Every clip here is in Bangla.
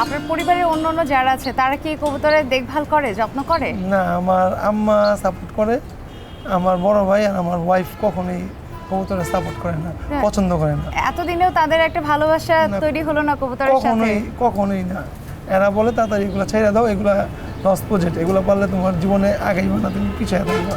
আপনার পরিবারের অন্য অন্য যারা আছে তারা কি কবুতরের দেখভাল করে যত্ন করে? না আমার আম্মা সাপোর্ট করে। আমার বড় ভাই আর আমার ওয়াইফ কখনোই কবুতরে সাপোর্ট করে না হ্যাঁ। পছন্দ করে না। এতদিনেও তাদের একটা ভালোবাসা। তৈরি হলো না কবুতরের সাথে? কখনোই কখনোই না। এরা বলে তাড়াতাড়ি এগুলো ছেড়ে দাও এগুলা লস প্রজেক্ট এগুলো পারলে তোমার জীবনে আগাইবা না তুমি পিছিয়ে থাকবা।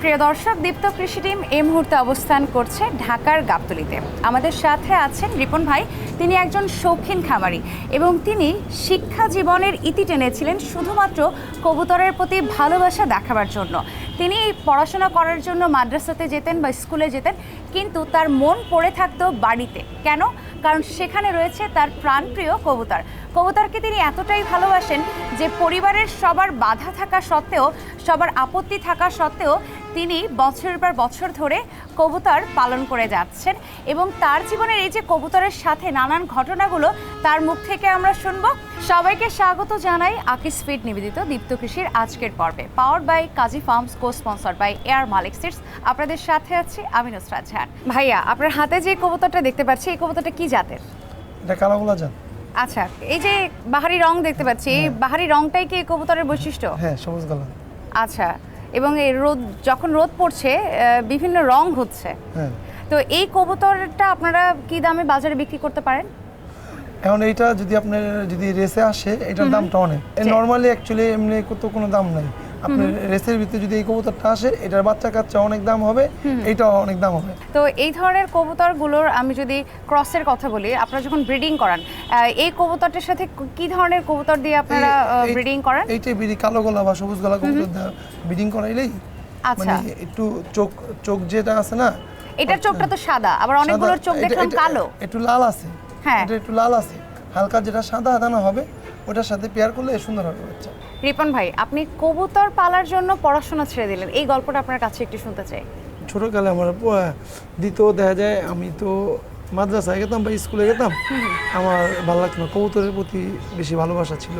প্রিয় দর্শক, দীপ্ত কৃষি টিম এই মুহূর্তে অবস্থান করছে ঢাকার গাবতলিতে। আমাদের সাথে আছেন রিপন ভাই, তিনি একজন শৌখিন খামারি এবং তিনি শিক্ষা জীবনের ইতি টেনেছিলেন শুধুমাত্র কবুতরের প্রতি ভালোবাসা দেখাবার জন্য। তিনি পড়াশোনা করার জন্য মাদ্রাসাতে যেতেন বা স্কুলে যেতেন, কিন্তু তার মন পড়ে থাকতো বাড়িতে। কেন? কারণ সেখানে রয়েছে তার প্রাণপ্রিয় কবুতর। কবুতরকে তিনি এতটাই ভালোবাসেন যে পরিবারের সবার বাধা থাকা সত্ত্বেও, সবার আপত্তি থাকা সত্ত্বেও তিনি বছরের পর বছর ধরে কবুতর পালন করে যাচ্ছেন এবং তার জীবনের এই যে কবুতরের সাথে নানান ঘটনাগুলো তার মুখ থেকে আমরা শুনব। সবাইকে স্বাগত জানাই আকিস ফিড নিবেদিত দীপ্ত কৃষির আজকের পর্বে power by Kazi farms co sponsor by air Malik seeds আপনাদের সাথে আছি আমি নুসরাত জাহান ভাইয়া আপনার হাতে যে কবুতরটা দেখতে পাচ্ছি এই কবুতরটা কি জাতের? এটা কালাগুলা যান আচ্ছা এই যে বাহারি রং দেখতে পাচ্ছি এই বাহারি রংটাই কি কবুতরের বৈশিষ্ট্য? হ্যাঁ সবুজ কালার। আচ্ছা এবং এই রোদ যখন রোদ পড়ছে বিভিন্ন রং হচ্ছে। হ্যাঁ। তো এই কবুতরটা আপনারা কি দামে বাজারে বিক্রি করতে পারেন? এখন এইটা যদি আপনার যদি রেসে আসে এটার দামটা অনেক। নর্মালি অ্যাকচুয়ালি এমনি কত কোনো দাম নাই। আপনার রেসের ভিতরে যদি এই কবুতরটা আসে এটার বাচ্চা কাচ্চা অনেক দাম হবে অনেক দাম হবে। তো এই ধরনের কবুতরগুলোর আমি যদি ক্রসের কথা বলি আপনারা যখন ব্রিডিং করান এই কবুতরটার সাথে কি ধরনের কবুতর দিয়ে আপনারা ব্রিডিং করান? এইটাই বিড়ি কালো গলা বা সবুজ গলা কবুতর বিডিং করাইলেই আচ্ছা। মানে একটু চোখ চোখ যেটা আছে না এটার চোখটা তো সাদা আবার অনেকগুলোর চোখ দেখলাম কালো। একটু লাল আছে হ্যাঁ। এটা একটু লাল আছে। হালকা যেটা সাদা দানা হবে ওটার সাথে পেয়ার করলে সুন্দর হবে বাচ্চা। রিপন ভাই আপনি কবুতর পালার জন্য পড়াশোনা ছেড়ে দিলেন। এই গল্পটা আপনার কাছে একটু শুনতে চাই। ছোটকালে আমার দ্বিতীয় দেখা যায় আমি তো মাদ্রাসায় গেতাম বা স্কুলে গেতাম। আমার ভালো লাগতো না কবুতরের প্রতি বেশি ভালোবাসা ছিল।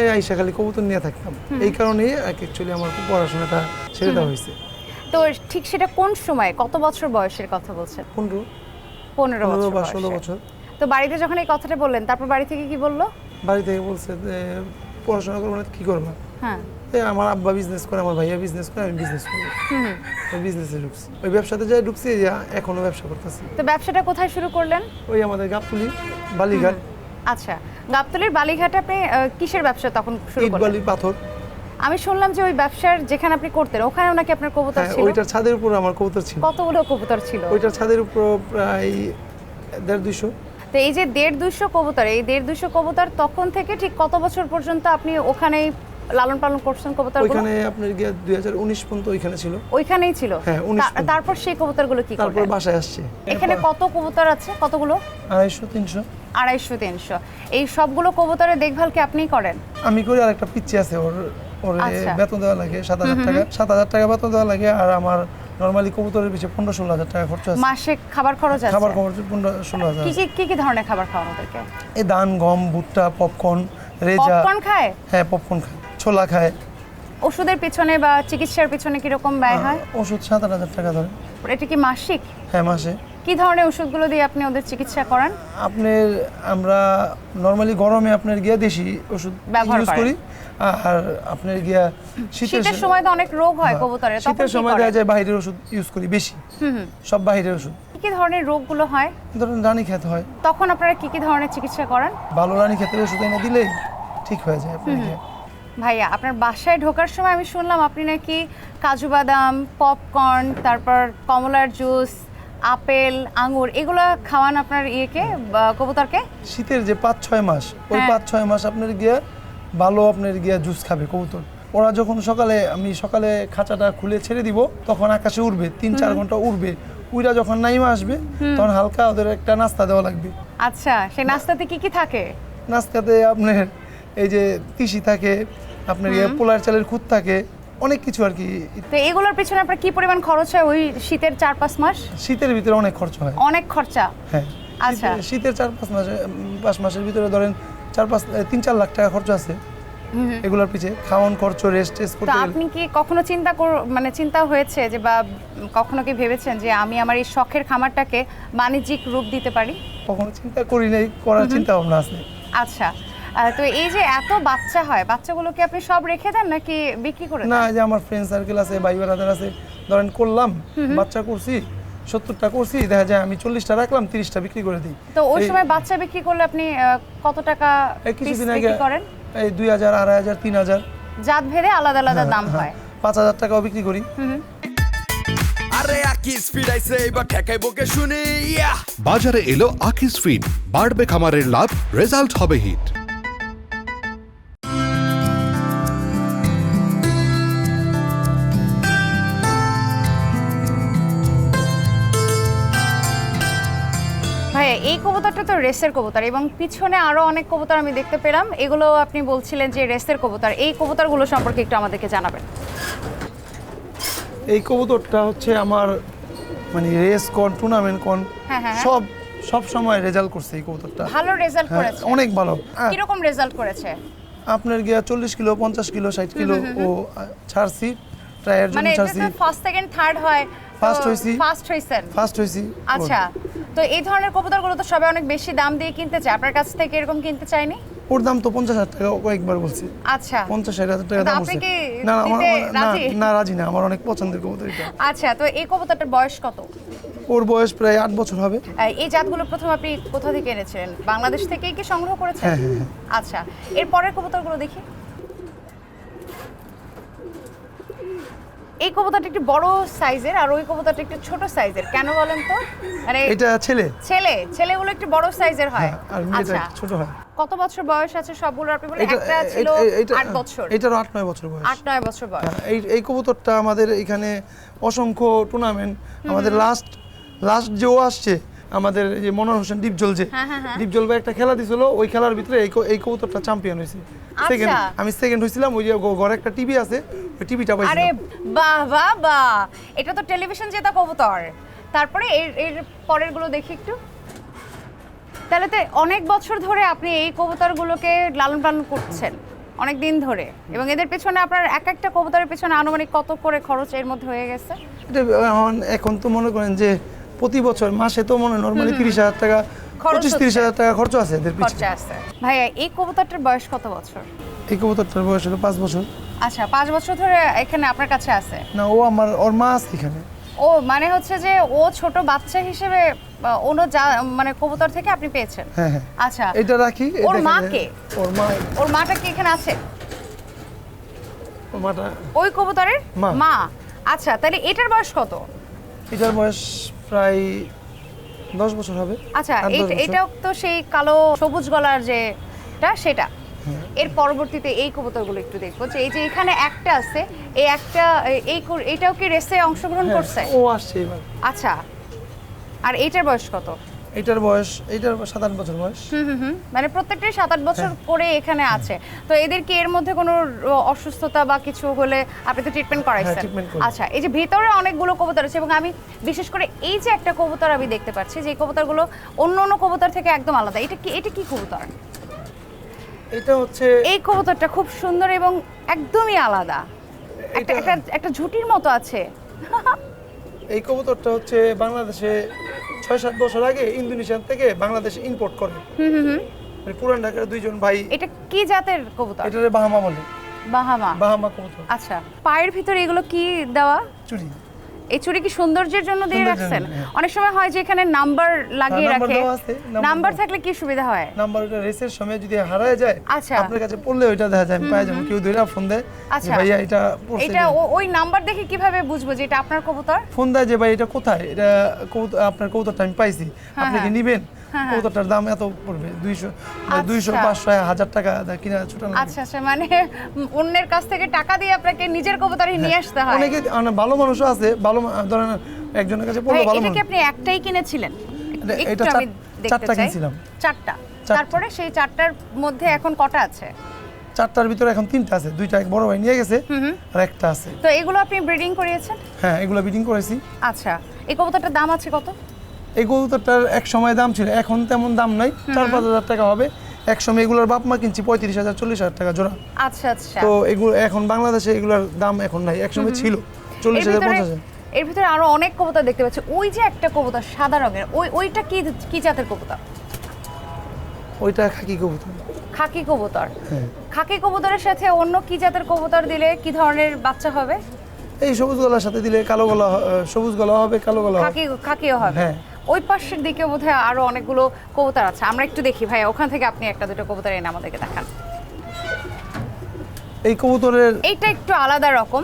এই আইসা খালি কবুতর নিয়ে থাকতাম। এই কারণে অ্যাকচুয়ালি আমার পড়াশোনাটা ছেড়ে দেওয়া হয়েছে। তো ঠিক সেটা কোন সময় কত বছর বয়সের কথা বলছেন? পনেরো। পনেরো বা ষোলো বছর। তো বাড়িতে যখন এই কথাটা বললেন তারপর বাড়ি থেকে কি বলল? বাড়ি থেকে বলছে যে পড়াশোনা করব না কী করব? হ্যাঁ। আমার আব্বা বিজনেস করে আমার ভাইয়া বিজনেস করে আমি বিজনেস হুম। ওই বিজনেসে ঢুকছি। ওই ব্যবসাতে যাই ঢুকছি এখনও ব্যবসা করতেছি। তো ব্যবসাটা কোথায় শুরু করলেন? ওই আমাদের গাবতুলি বালিঘাট। আচ্ছা গাবতলির বালিঘাটে আপনি কিসের ব্যবসা তখন শুরু করলেন বালি পাথর। আমি শুনলাম যে ওই ব্যবসার যেখানে আপনি করতেন ওখানেও নাকি আপনার কবুতর হ্যাঁ ছিল? ওইটার ছাদের উপর আমার কবুতর ছিল। কতগুলো কবুতর ছিল? ওইটার ছাদের উপর প্রায় দেড় দুইশো। তো এই যে দেড় দুশো কবুতর এই দেড় দুশো কবুতর তখন থেকে ঠিক কত বছর পর্যন্ত আপনি ওখানেই লালন পালন করছেন কবুতর ওইখানে আপনার গিয়ে দুই হাজার উনিশ পর্যন্ত ওইখানে ছিল। ওইখানেই ছিল? হ্যাঁ, তারপর সেই কবুতরগুলো কি তারপর বাসায় আসছে। এখানে কত কবুতর আছে? কতগুলো? আড়াইশো তিনশো। আড়াইশো তিনশো। এই সবগুলো কবুতরের দেখভাল কি আপনিই করেন? আমি করি আর একটা পিচ্ছি আছে ওর ওর আচ্ছা। বেতন দেওয়া লাগে সাত হাজার টাকা। সাত হাজার টাকা বেতন দেওয়া লাগে আর আমার নর্মালি কবুতরের পিছিয়ে পনেরো ষোলো হাজার টাকা খরচ আছে। মাসে খাবার খরচ আছে? খাবার খরচ পনেরো ষোলো হাজার। কি কি কি কি ধরনের খাবার খাওয়া ওদেরকে? এই ধান গম ভুট্টা পপকর্ন রেজা। পপকর্ন খায়? হ্যাঁ পপকর্ন খায়। ছোলা খায়। ওষুধের পিছনে বা চিকিৎসার পিছনে কীরকম ব্যয় হয়? ওষুধ সাত আট হাজার টাকা ধরে। এটা কি মাসিক? হ্যাঁ মাসে। কি ধরনের ওষুধগুলো দিয়ে আপনি ওদের চিকিৎসা করান? আপনার আমরা নর্মালি গরমে আপনার গিয়া দেশি ওষুধ ইউজ করি। আর আপনার গিয়া শীতের সময় তো অনেক রোগ হয় হ্যাঁ, কবুতরের তখন শীতের সময়? দেখা যায় বাইরের ওষুধ ইউজ করি বেশি। সব বাইরের ওষুধ। কি কি ধরনের রোগগুলো হয়? ধরুন রানী খেতে হয়। তখন আপনারা কি কি ধরনের চিকিৎসা করান? ভালো রানী খেতে ওষুধ এনে দিলেই ঠিক হয়ে যায় আপনার গিয়া। ভাইয়া আপনার বাসায় ঢোকার সময় আমি শুনলাম আপনি নাকি কাজু বাদাম পপকর্ন তারপর কমলার জুস আপেল আঙ্গুর এগুলো খাওয়ান আপনার ইয়েকে কবুতরকে? শীতের যে পাঁচ ছয় মাস ওই হ্যাঁ। পাঁচ ছয় মাস আপনার গিয়া ভালো আপনার গিয়া জুস খাবে কবুতর। ওরা যখন সকালে আমি সকালে খাঁচাটা খুলে ছেড়ে দিব তখন আকাশে উড়বে তিন চার ঘণ্টা উড়বে। উইরা যখন নাইমা আসবে তখন হালকা ওদের একটা নাস্তা দেওয়া লাগবে। আচ্ছা সেই নাস্তাতে কি কি থাকে? নাস্তাতে আপনার এই যে তিসি থাকে আপনার ইয়ে পোলার চালের খুদ থাকে অনেক কিছু আর কি। তো এগুলোর পিছনে আপনার কি পরিমাণ খরচ হয় ওই শীতের চার পাঁচ মাস? শীতের ভিতরে অনেক খরচ হয়। অনেক খরচা? হ্যাঁ। আচ্ছা। শীতের- চার পাঁচ মাসে পাঁচ মাসের ভিতরে ধরেন চার পাঁচ তিন চার লাখ টাকা খরচ আছে। এগুলোর পিছিয়ে খাওয়ান খরচ রেস্ট টেস্ট করতে আপনি কি কখনো চিন্তা কর মানে চিন্তা হয়েছে যে বা কখনো কি ভেবেছেন যে আমি আমার এই শখের খামারটাকে বাণিজ্যিক রূপ দিতে পারি? কখনো চিন্তা করি নাই করার চিন্তা ভাবনা আছে। আচ্ছা। তো এই যে এত বাচ্চা হয় বাচ্চাগুলোকে আপনি সব রেখে দেন নাকি বিক্রি করে না এই যে আমার ফ্রেন্ড সার্কেল আছে ভাই বেড়াদার আছে ধরেন করলাম বাচ্চা করছি সত্তরটা করছি দেখা যায় আমি চল্লিশটা রাখলাম তিরিশটা বিক্রি করে দিই। তো ওই সময় বাচ্চা বিক্রি করলে আপনি কত টাকা কিছুদিন আগে করেন? এই দুই হাজার আড়াই হাজার তিন হাজার। জাত ভেদে আলাদা আলাদা দাম হ্যাঁ, হয়। পাঁচ হাজার টাকাও বিক্রি করি। আরে আকিস ফিরাইছে এবার ঠেকাইবো কে শুনি বাজারে এলো আকিস ফিড বাড়বে খামারের লাভ রেজাল্ট হবে হিট। এই তো রেসের কবুতর এবং পিছনে আরও অনেক কবুতর আমি দেখতে পেলাম। এগুলো আপনি বলছিলেন যে রেসের কবুতর। এই কবুতরগুলো সম্পর্কে একটু আমাদেরকে জানাবেন। এই কবুতরটা হচ্ছে আমার মানে রেস কন টুর্নামেন্ট কন। সব সব সময় রেজাল্ট করছে এই কবুতরটা। ভালো রেজাল্ট হ্যাঁ, করেছে। অনেক ভালো। আহ, কীরকম রেজাল্ট করেছে? আপনার গিয়া চল্লিশ কিলো পঞ্চাশ কিলো ষাট কিলো ও ছাড়ছি ট্রায়ের জন্য মানে ছাড়ছি। ফার্স্ট সেকেন্ড থার্ড হয়। First হইছি। ফার্স্ট হইছেন ফার্স্ট হয়েছি। আচ্ছা তো এই ধরনের কবুতরগুলো তো সবাই অনেক বেশি দাম দিয়ে কিনতে চায়। আপনার কাছ থেকে এরকম কিনতে চাইনি? ওর দাম তো পঞ্চাশ হাজার টাকা কয়েকবার বলছি। আচ্ছা। পঞ্চাশ হাজার টাকা দাম বলছে। না না, আমার না রাজি? না আমার অনেক পছন্দের কবুতর এটা আচ্ছা তো এই কবুতরটার বয়স কত? ওর বয়স প্রায় আট বছর হবে। এই জাতগুলো প্রথম আপনি কোথা থেকে এনেছিলেন? বাংলাদেশ থেকেই কি সংগ্রহ করেছেন? হ্যাঁ, হ্যাঁ, হ্যাঁ। আচ্ছা এরপরের কবুতরগুলো দেখি। এই কবুতরটা একটু বড় সাইজের আর ওই কবুতরটা একটু ছোট সাইজের। কেন বলেন তো? মানে এটা ছেলে। ছেলে। ছেলেগুলো একটু বড় সাইজের হয়। হ্যাঁ, আর মেয়েটা আচ্ছা। ছোট হয়। কত বছর বয়স আছে সবগুলো আপনি বলেন? এটা একটা ছিল এটা- এটা- আট বছর। এটারও আট নয় বছর বয়স। আট নয় বছর বয়স। হ্যাঁ, এই এই কবুতরটা আমাদের এখানে অসংখ্য টুর্নামেন্ট আমাদের লাস্ট লাস্ট যেও আসছে। আমাদের যে মনোহর হোসেন ডিপজল যে হ্যাঁ, হ্যাঁ, হ্যাঁ। ডিপজল ভাই একটা খেলা দিছিল ওই খেলার ভিতরে এই এই কবুতরটা চ্যাম্পিয়ন হয়েছে। সেকেন্ড আচ্ছা। আমি সেকেন্ড হয়েছিলাম ওই যে ঘরে একটা টিভি আছে ওই টিভিটা পাইছি আরে বাহ বাহ বাহ। এটা তো টেলিভিশন জেতা কবুতর। তারপরে এর এর পরেরগুলো দেখি একটু। তাহলে তো অনেক বছর ধরে আপনি এই কবুতরগুলোকে লালন পালন করছেন অনেক দিন ধরে। এবং এদের পেছনে আপনার এক একটা কবুতরের পেছনে আনুমানিক কত করে খরচ এর মধ্যে হয়ে গেছে? এখন তো মনে করেন যে প্রতি বছর মাসে তো মনে নর্মালি তিরিশ হাজার টাকা পঁচিশ তিরিশ হাজার টাকা খরচ আছে এদের পিছনে আছে। ভাইয়া এই কবুতরটার বয়স কত বছর? এই কবুতরটার বয়স হলো পাঁচ বছর। আচ্ছা পাঁচ বছর ধরে এখানে আপনার কাছে আছে? না ও আমার ওর মা আছে এখানে। ও মানে হচ্ছে যে ও ছোট বাচ্চা হিসেবে অন্য যা মানে কবুতর থেকে আপনি পেয়েছেন? হ্যাঁ হ্যাঁ। আচ্ছা। এটা রাখি ওর মা কে? ওর মা। ওর মাটা কি এখানে আছে? ওর মাটা ওই কবুতরের। মা। আচ্ছা তাহলে এটার বয়স কত? এটার বয়স প্রায় দশ বছর হবে। আচ্ছা এটাও তো সেই কালো সবুজ গলার যেটা সেটা? এর পরবর্তীতে এই কবুতরগুলো একটু দেখব যে এই যে এখানে একটা আছে এই একটা এই এটাও কি রেসে অংশগ্রহণ হ্যাঁ, করছে? ও আসছে আচ্ছা আর এটার বয়স কত? এটার বয়স এটার সাত আট বছর বয়স। মানে প্রত্যেকটাই সাত আট বছর হ্যাঁ। করে এখানে আছে। তো এদের কি এর মধ্যে কোনো অসুস্থতা বা কিছু হলে আপনি তো ট্রিটমেন্ট করাইছেন? হ্যাঁ। আচ্ছা এই যে ভিতরে অনেকগুলো কবুতর আছে এবং আমি বিশেষ করে এই যে একটা কবুতর আমি দেখতে পাচ্ছি যে কবুতরগুলো অন্য অন্য কবুতর থেকে একদম আলাদা। এটা কি এটা কি কবুতর? এটা হচ্ছে এই কবুতরটা খুব সুন্দর এবং একদমই আলাদা। একটা একটা একটা ঝুটির মতো আছে। এই কবুতরটা হচ্ছে বাংলাদেশে ছয় সাত বছর আগে ইন্দোনেশিয়ান থেকে বাংলাদেশে ইম্পোর্ট করে। মানে পুরান ঢাকার দুইজন ভাই। এটা কি জাতের কবুতর? এটা বাহামা বলে। বাহামা। বাহামা কবুতর। আচ্ছা পায়ের ভিতরে এগুলো কি দেওয়া? চুরি। এই চুড়ি কি সৌন্দর্যের জন্য দিয়ে রাখছেন? হ্যাঁ। অনেক সময় হয় যে এখানে নাম্বার লাগিয়ে হ্যাঁ, রাখে। নাম্বার থাকলে কি সুবিধা হয়? নাম্বার ওটা রেসের সময় যদি হারায় যায় আচ্ছা। আপনার কাছে পড়লে ওইটা দেখা যায়। পাই যাব কেউ দুইটা ফোন দেয় আচ্ছা। ভাইয়া এটা পড়ছে এটা ওই নাম্বার দেখে কীভাবে বুঝব যে এটা আপনার কবুতর? ফোন দেয় যে ভাই এটা কোথায়? এটা আপনার কবুতরটা আমি পাইছি। আপনি কি নিবেন? কবুতরটার দাম এত পড়বে? দুইশো দুইশো আচ্ছা। পাঁচশো হাজার টাকা কিনা ছোট আচ্ছা আচ্ছা মানে অন্যের কাছ থেকে টাকা দিয়ে আপনাকে নিজের কবুতরই নিয়ে আসতে হয়। অনেকে মানে ভালো মানুষও আছে ভালো ধরেন একজনের কাছে পড়ল ভালো মানুষ। আপনি একটাই কিনেছিলেন? এটা- চারটা কিনছিলাম। চারটা। তারপরে সেই চারটার মধ্যে এখন কটা আছে? চারটার ভিতরে এখন তিনটা আছে। দুইটা এক বড় ভাই নিয়ে গেছে আর একটা আছে। তো এগুলো আপনি ব্রিডিং করিয়েছেন? হ্যাঁ এগুলো বিডিং করেছি। আচ্ছা। এই কবুতরটার দাম আছে কত? এই কবুতরটার এক সময় দাম ছিল এখন তেমন দাম নাই। চার পাঁচ হাজার টাকা হবে। এক সময় এগুলোর বাপ মা কিনছি পঁয়ত্রিশ হাজার চল্লিশ হাজার টাকা জোড়া। আচ্ছা আচ্ছা। তো এগুলো এখন বাংলাদেশে এগুলোর দাম এখন নাই এক সময় ছিল চল্লিশ হাজার পঞ্চাশ হাজার। এর ভিতরে আরও অনেক কবুতর দেখতে পাচ্ছি। ওই যে একটা কবুতর সাদা রঙের ওই ওইটা কি কি জাতের কবুতর? ওইটা খাকি কবুতর। খাকি কবুতর। হ্যাঁ। খাকি কবুতরের সাথে অন্য কি জাতের কবুতর দিলে কি ধরনের বাচ্চা হবে? এই সবুজ গলার সাথে দিলে কালো গলা সবুজ গলা হবে কালো গলা খাকি খাকিও হবে। হ্যাঁ। ওই পাশের দিকে বোধহয় আরও অনেকগুলো কবুতর আছে। আমরা একটু দেখি ভাই ওখান থেকে আপনি একটা দুটো কবুতর এনে আমাদেরকে দেখান। এই কবুতরের এইটা একটু আলাদা রকম।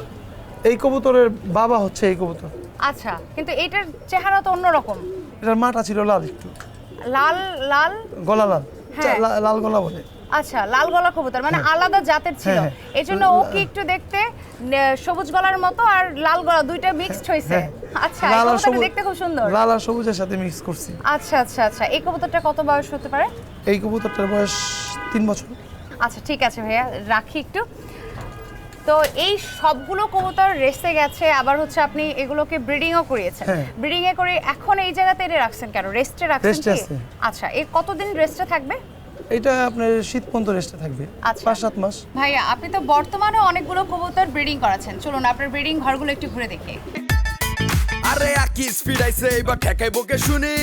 এই কবুতরের বাবা হচ্ছে এই কবুতর। আচ্ছা কিন্তু এটার চেহারা তো অন্যরকম। এটার মাটা ছিল লাল একটু। লাল লাল? গলা লাল। হ্যাঁ। লাল গলা বলে। আচ্ছা লাল গলা কবুতর মানে আলাদা জাতের ছিল। হ্যাঁ, হ্যাঁ। এই জন্য ও কি একটু দেখতে সবুজ গলার মতো আর লাল গলা দুইটা মিক্সড হয়েছে হ্যাঁ। আচ্ছা লাল আর সবুজ দেখতে খুব সুন্দর। লাল আর সবুজের সাথে মিক্স করছি। আচ্ছা আচ্ছা আচ্ছা এই কবুতরটা কত বয়স হতে পারে? এই কবুতরটার বয়স তিন বছর। আচ্ছা ঠিক আছে ভাইয়া রাখি একটু। তো এই সবগুলো কবুতর রেসে গেছে আবার হচ্ছে আপনি এগুলোকে ব্রিডিংও করিয়েছেন। হ্যাঁ। ব্রিডিং এ করে এখন এই জায়গাতে এনে রাখছেন কেন? রেস্টে রাখছেন কি? আচ্ছা এর কতদিন রেস্টে থাকবে? এটা আপনার শীত পর্যন্ত রেস্টে থাকবে। আচ্ছা। পাঁচ সাত মাস। ভাইয়া আপনি তো বর্তমানে অনেকগুলো কবুতর ব্রিডিং করাচ্ছেন। চলুন আপনার ব্রিডিং ঘরগুলো একটু ঘুরে দেখি। এবার ঠেকাই শুনি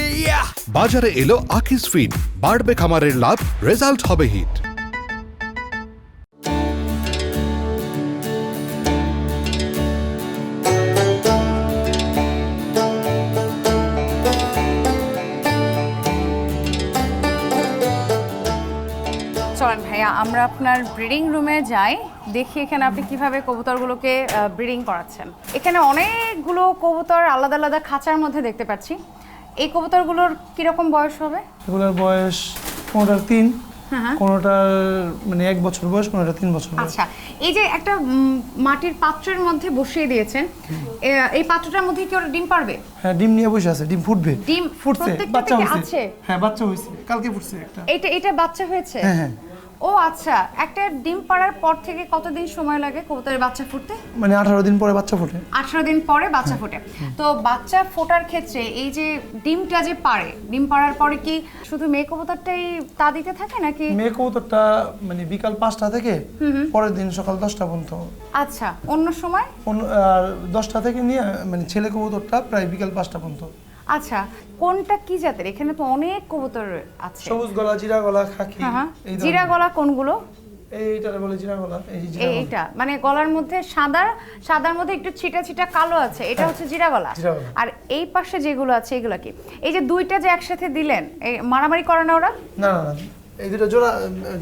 বাজারে এলো আকিস ফিড বাড়বে খামারের লাভ রেজাল্ট হবে হিট। আপনার ব্রিডিং রুমে যাই দেখি এখানে আপনি কীভাবে কবুতরগুলোকে ব্রিডিং করাচ্ছেন। এখানে অনেকগুলো কবুতর আলাদা আলাদা খাঁচার মধ্যে দেখতে পাচ্ছি। এই কবুতরগুলোর কীরকম বয়স হবে? এগুলোর বয়স কোনোটার তিন হ্যাঁ। কোনোটার মানে এক বছর বয়স কোনোটা তিন বছর বয়স। আচ্ছা এই যে একটা মাটির পাত্রের মধ্যে বসিয়ে দিয়েছেন এই পাত্রটার মধ্যে কি ওরা ডিম পারবে? হ্যাঁ ডিম নিয়ে বসে আছে ডিম ফুটবে। ডিম ফুটছে বাচ্চা হয়েছে। হ্যাঁ বাচ্চা হয়েছে কালকে ফুটছে একটা। এটা এটা বাচ্চা হয়েছে? হ্যাঁ হ্যাঁ। ও আচ্ছা একটা ডিম পাড়ার পর থেকে কতদিন সময় লাগে কবুতরের বাচ্চা ফুটতে? মানে আঠারো দিন পরে বাচ্চা ফোটে। আঠারো দিন পরে বাচ্চা ফোটে। তো বাচ্চা ফোটার ক্ষেত্রে এই যে ডিমটা যে পারে ডিম পাড়ার পরে কি শুধু মেয়ে কবুতরটাই তা দিতে থাকে নাকি? মেয়ে কবুতরটা মানে বিকাল পাঁচটা থেকে পরের দিন সকাল দশটা পর্যন্ত। আচ্ছা অন্য সময়? অন্য- আর দশটা থেকে নিয়ে মানে ছেলে কবুতরটা প্রায় বিকাল পাঁচটা পর্যন্ত। আচ্ছা কোনটা কি জাতের? এখানে তো অনেক কবুতর আছে। সবুজ গলা জিরা গলা খাকি হ্যাঁ হ্যাঁ। এই জিরা। গলা কোনগুলো? এইটারে বলে জিরা গলা এই। এইটা মানে গলার মধ্যে সাদা সাদার মধ্যে একটু ছিটা ছিটা কালো আছে এটা হচ্ছে জিরা গলা। আর এই পাশে যেগুলো আছে এগুলো কি? এই যে দুইটা যে একসাথে দিলেন এই মারামারি করে না ওরা? না না এই দুটো জোড়া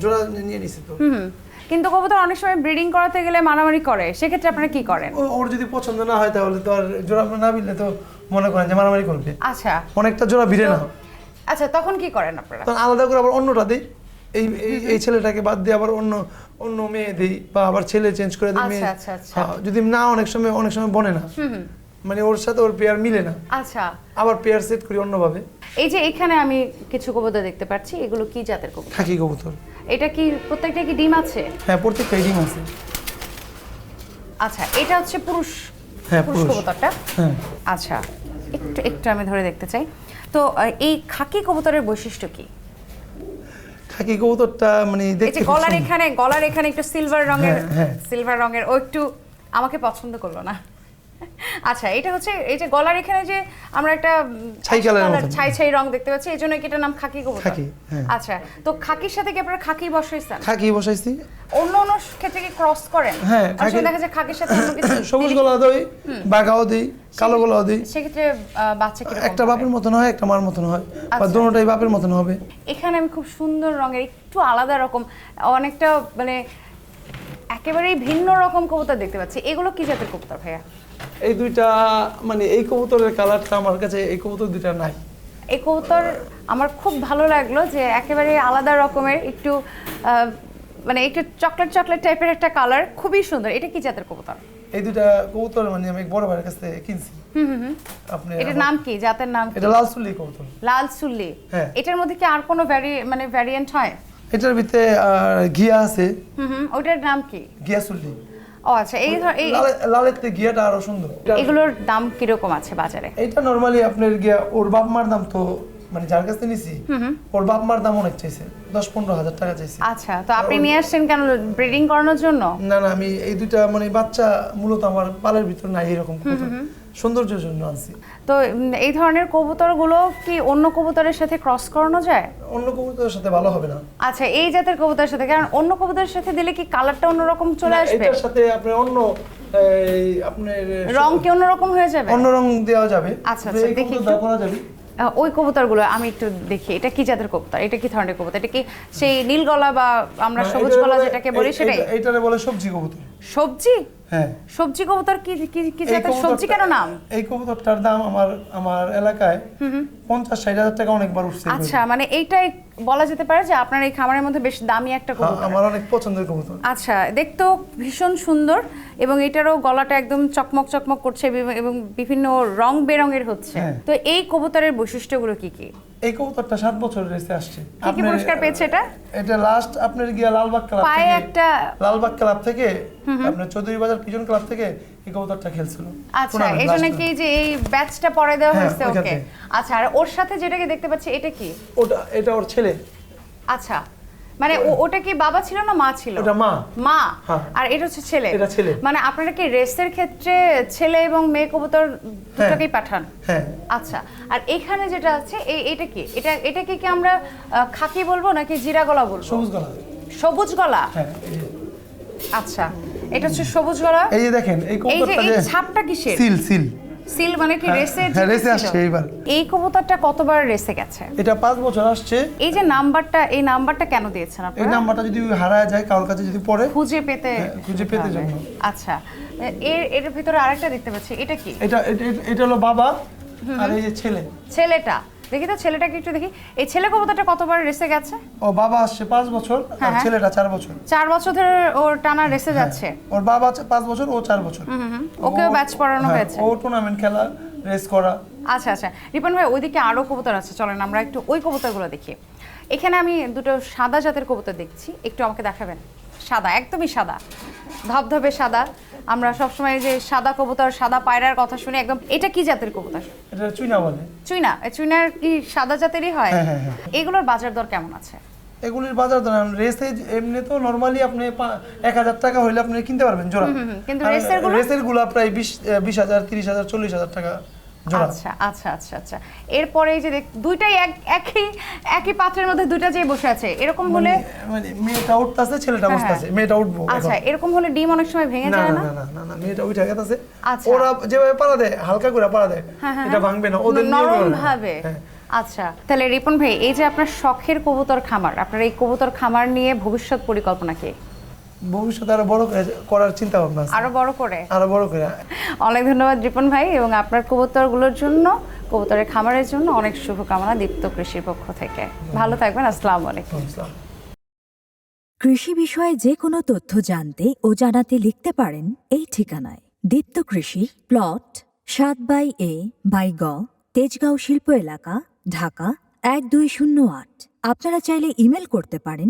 জোড়া নিয়ে নিছি তো। হুম হুম। কিন্তু কবুতর অনেক সময় ব্রিডিং করাতে গেলে মারামারি করে সেক্ষেত্রে আপনারা কি করেন? ওর যদি পছন্দ না হয় তাহলে তো আর জোড়া না মিললে তো মনে করেন যে মারামারি করবে। আচ্ছা। অনেকটা জোড়া ভিড়ে না। আচ্ছা তখন কি করেন আপনারা? তখন আলাদা করে আবার অন্যটা দিই। এই এই- এই ছেলেটাকে বাদ দিয়ে আবার অন্য অন্য মেয়ে দিই বা আবার ছেলে চেঞ্জ করে দিই আচ্ছা, মেয়ে। আচ্ছা, আচ্ছা। হ্যাঁ, যদি না অনেক সময় অনেক সময় বনে না। মানে ওর সাথে ওর পেয়ার মিলে না। আচ্ছা। আবার পেয়ার সেট করি অন্যভাবে। এই যে এখানে আমি কিছু কবুতর দেখতে পাচ্ছি এগুলো কি জাতের কবুতর? খাকি কবুতর। এটা কি প্রত্যেকটা কি ডিম আছে? হ্যাঁ প্রত্যেকটা ডিম আছে। আচ্ছা এটা হচ্ছে পুরুষ হ্যাঁ, পুরুষ। কবুতরটা? হ্যাঁ। আচ্ছা। একটু একটু আমি ধরে দেখতে চাই। তো এই খাকি কবুতরের বৈশিষ্ট্য কি? খাকি কবুতরটা মানে দেখতে গলার এখানে গলার এখানে একটু সিলভার রঙের হ্যাঁ, হ্যাঁ। সিলভার রঙের ও একটু আমাকে পছন্দ করল না। আচ্ছা এটা হচ্ছে এই যে গলার এখানে যে আমরা একটা ছাই মতন। ছাই ছাই রং দেখতে পাচ্ছি এই জন্য কি এটার নাম খাকি কবুতর? খাকি, হ্যাঁ। আচ্ছা তো খাকির সাথে কি আপনারা খাকি বসাইছেন? খাকি বসাইছি। অন্য অন্য ক্ষেত্রে কি ক্রস করেন? হ্যাঁ, খাকি- দেখা যায় খাকির সাথে অন্য কিছু সবুজ গলা দিই বাঘাও দিই কালো গলাও দিই। সেক্ষেত্রে বাচ্চা কীরকম একটা? বাপের মতন হয় একটা মার মতন হয় বা আচ্ছা। দোনোটাই বাপের মতন হবে। এখানে আমি খুব সুন্দর রঙের একটু আলাদা রকম অনেকটা মানে একেবারেই ভিন্ন রকম কবুতর দেখতে পাচ্ছি। এগুলো কি জাতের কবুতর ভাইয়া? এই দুইটা মানে এই কবুতরের কালারটা আমার কাছে এই কবুতর দুইটা নাই। এই কবুতর আমার খুব ভালো লাগল যে একেবারে আলাদা রকমের একটু মানে একটু চকলেট চকলেট টাইপের একটা কালার খুবই সুন্দর। এটা কি জাতের কবুতর? এই দুইটা কবুতর মানে আমি এক বড় ভাইয়ের কাছ থেকে কিনছি। আপনি এটার নাম কি? জাতের নাম কি? এটা লাল সুলি কবুতর। লাল সুল্লি হ্যাঁ। এটার মধ্যে কি আর কোনো ভ্যারি মানে ভ্যারিয়েন্ট হয়? এটার ভিতরে ঘিয়া আছে। হুম হুম। ওটার নাম কি? ঘিয়া সুলি ও আচ্ছা এই এই লালেতে গিয়াটা আরও সুন্দর। এগুলোর দাম কীরকম আছে বাজারে? এটা নরমালি আপনার গিয়া ওর বাপ মার দাম তো মানে যার কাছে নিছি ওর বাপ মার দাম অনেক চাইছে দশ পনেরো হাজার টাকা চাইছে। আচ্ছা তো আপনি নিয়ে আসছেন কেন ব্রিডিং করানোর জন্য? না না আমি এই দুইটা মানে বাচ্চা মূলত আমার পালের ভিতর নাই এরকম সৌন্দর্যের জন্য আনছি। তো এই ধরনের কবুতরগুলো কি অন্য কবুতরের সাথে ক্রস করানো যায়? অন্য কবুতরের সাথে ভালো হবে না। আচ্ছা এই জাতের কবুতরের সাথে কারণ অন্য কবুতরের সাথে দিলে কি কালারটা অন্যরকম চলে আসবে? এটার সাথে আপনার অন্য এই, আপনার রং কি অন্যরকম হয়ে যাবে? অন্য রং দেওয়া যাবে। আচ্ছা, আচ্ছা, দেখি কবুতর। করা যাবে। ওই কবুতরগুলো আমি একটু দেখি এটা কি জাতের কবুতর? এটা কি ধরনের কবুতর? এটা কি সেই নীল গলা বা আমরা সবুজ এটারে গলা যেটাকে বলি সেটাই? এইটারে বলে সবজি কবুতর। সবজি? হ্যাঁ। সবজি কবুতর কি কি- জাতের সবজি কেন নাম? এই কবুতরটার দাম আমার আমার এলাকায় পঞ্চাশ ষাট হাজার টাকা অনেকবার উঠছে। আচ্ছা মানে এইটাই বলা যেতে পারে যে আপনার এই খামারের মধ্যে বেশ দামি একটা হ্যাঁ, কবুতর। আমার অনেক পছন্দের কবুতর। আচ্ছা দেখতেও ভীষণ সুন্দর এবং এটারও গলাটা একদম চকমক চকমক করছে এবং বিভিন্ন রং বেরঙের হচ্ছে। হ্যাঁ। তো এই কবুতরের বৈশিষ্ট্যগুলো কি কি? এই কবুতরটা সাত বছর রেসে আসছে। কি পুরস্কার পেয়েছে এটা? এটা লাস্ট আপনার গিয়া লালবাগ ক্লাব পায়ে থেকে একটা- লালবাগ ক্লাব থেকে আপনার চৌধুরী বাজার পিজন ক্লাব থেকে এই কবুতরটা খেলছিল। আচ্ছা Tournament এই জন্য কি যে এই ব্যাচটা পরে দেওয়া হ্যাঁ, হয়েছে? ওকে আচ্ছা আর ওর সাথে যেটাকে দেখতে পাচ্ছি এটা কি? ওটা এটা ওর ছেলে। আচ্ছা মানে ওটা কি বাবা ছিল না মা ছিল? ওটা মা। মা? হ্যাঁ। আর এটা হচ্ছে ছেলে। এটা ছেলে। মানে আপনারা কি রেসের ক্ষেত্রে ছেলে এবং মেয়ে কবুতর দুটোকেই পাঠান? হ্যাঁ। আচ্ছা আর এখানে যেটা আছে এই এটা কি? এটা এটাকে কি আমরা খাকি বলব নাকি জিরা গলা বলব? সবুজ গলা। সবুজ গলা? হ্যাঁ আচ্ছা। এটা হচ্ছে সবুজ গলা। এই যে দেখেন এই কবুতরটা এই যে ছাপটা কিসের? Seal seal. সিল মানে কি হ্যাঁ, রেসে হ্যাঁ, রেসে আসছে এইবার। এই কবুতরটা কতবার রেসে গেছে? এটা পাঁচ বছর আসছে। এই যে নাম্বারটা এই নাম্বারটা কেন দিয়েছেন এই নাম্বারটা যদি হারায় যায় কারোর কাছে যদি পড়ে খুঁজে পেতে হ্যাঁ, খুঁজে পেতে। জন্য। আচ্ছা এর এর ভিতরে আরেকটা দেখতে পাচ্ছি এটা কি? এটা- এটা হলো বাবা আর এই যে ছেলে। ছেলেটা? দেখি তো ছেলেটাকে একটু দেখি। এই ছেলে কবুতরটা কতবার রেসে গেছে? ও বাবা আসছে পাঁচ বছর আর হ্যাঁ, হ্যাঁ। ছেলেটা চার বছর। চার বছর ধরে ওর টানা রেসে যাচ্ছে। ওর বাবা আছে পাঁচ বছর ও চার বছর। ওকেও ব্যাচ পড়ানো হ্যাঁ, হয়েছে। ও টুর্নামেন্ট খেলা রেস করা। আচ্ছা আচ্ছা। রিপন ভাই ওইদিকে আরও কবুতর আছে। চলেন আমরা একটু ওই কবুতরগুলো দেখি। এখানে আমি দুটো সাদা জাতের কবুতর দেখছি। একটু আমাকে দেখাবেন? সাদা একদমই সাদা। ধবধবে সাদা। আমরা সবসময় যে সাদা কবুতর সাদা পায়রার কথা শুনি একদম এটা কি জাতের কবুতর? এটা চুইনা বলে। চুইনা? চুইনার কি সাদা জাতেরই হয়? হ্যাঁ, হ্যাঁ, হ্যাঁ। এগুলোর বাজার দর কেমন আছে? এগুলির বাজার দাম রেসে এমনি তো নরমালি আপনি এক হাজার টাকা হইলে আপনি কিনতে পারবেন জোড়া। কিন্তু রেসেরগুলো? রেসেরগুলা প্রায় বিশ বিশ হাজার তিরিশ হাজার চল্লিশ হাজার টাকা। আচ্ছা আচ্ছা আচ্ছা আচ্ছা। এরপরে এই যে দেখ- দুইটাই এক একই একই পাত্রের মধ্যে দুইটা যে বসে আছে এরকম হলে মানে- মানে মেয়েটা উঠতেছে ছেলেটা হ্যাঁ, বসতেছে। মেয়েটা উঠবো আচ্ছা এরকম হলে ডিম অনেক সময় ভেঙে যায় না না? না না মেয়েটা উঠে গেছে আচ্ছা। ওরা যেভাবে পাড়া দেয় হালকা করে পাড়া দেয়। হ্যাঁ, হ্যাঁ, এটা। ভাঙবে না ওদের নরম ভাবে। আচ্ছা তাহলে রিপন ভাই এই যে আপনার শখের কবুতর খামার আপনার এই কবুতর খামার নিয়ে ভবিষ্যৎ পরিকল্পনা কি? ভবিষ্যতে আরও বড় করে করার চিন্তা ভাবনা আছে। আরও বড় করে? আরও বড় করে। অনেক ধন্যবাদ রিপন ভাই এবং আপনার কবুতরগুলোর জন্য কবুতরের খামারের জন্য অনেক শুভকামনা দীপ্ত কৃষির পক্ষ থেকে। ভালো থাকবেন আসসালামু আলাইকুম। কৃষি বিষয়ে যে কোনো তথ্য জানতে ও জানাতে লিখতে পারেন এই ঠিকানায়। দীপ্ত কৃষি প্লট সাত বাই এ বাই গ তেজগাঁও শিল্প এলাকা ঢাকা এক দুই শূন্য আট। আপনারা চাইলে ইমেল করতে পারেন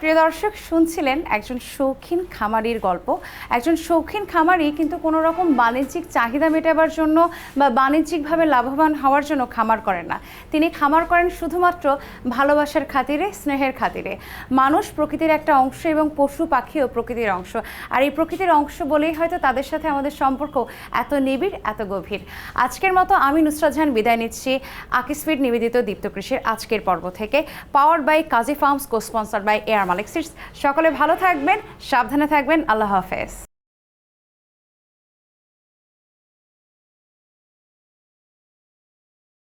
প্রিয় দর্শক, শুনছিলেন একজন শৌখিন খামারির গল্প। একজন শৌখিন খামারি কিন্তু কোনো রকম বাণিজ্যিক চাহিদা মেটাবার জন্য বা বাণিজ্যিকভাবে লাভবান হওয়ার জন্য খামার করেন না। তিনি খামার করেন শুধুমাত্র ভালোবাসার খাতিরে, স্নেহের খাতিরে। মানুষ প্রকৃতির একটা অংশ এবং পশু পাখিও প্রকৃতির অংশ। আর এই প্রকৃতির অংশ বলেই হয়তো তাদের সাথে আমাদের সম্পর্ক এত নিবিড়, এত গভীর। আজকের মতো আমি নুসরাত জাহান বিদায় নিচ্ছি। আকিসফিড নিবেদিত দীপ্ত কৃষির আজকের পর্ব থেকে power by Kazi farms co sponsor by air Malik seeds সকলে ভালো থাকবেন সাবধানে থাকবেন। আল্লাহ হাফেজ।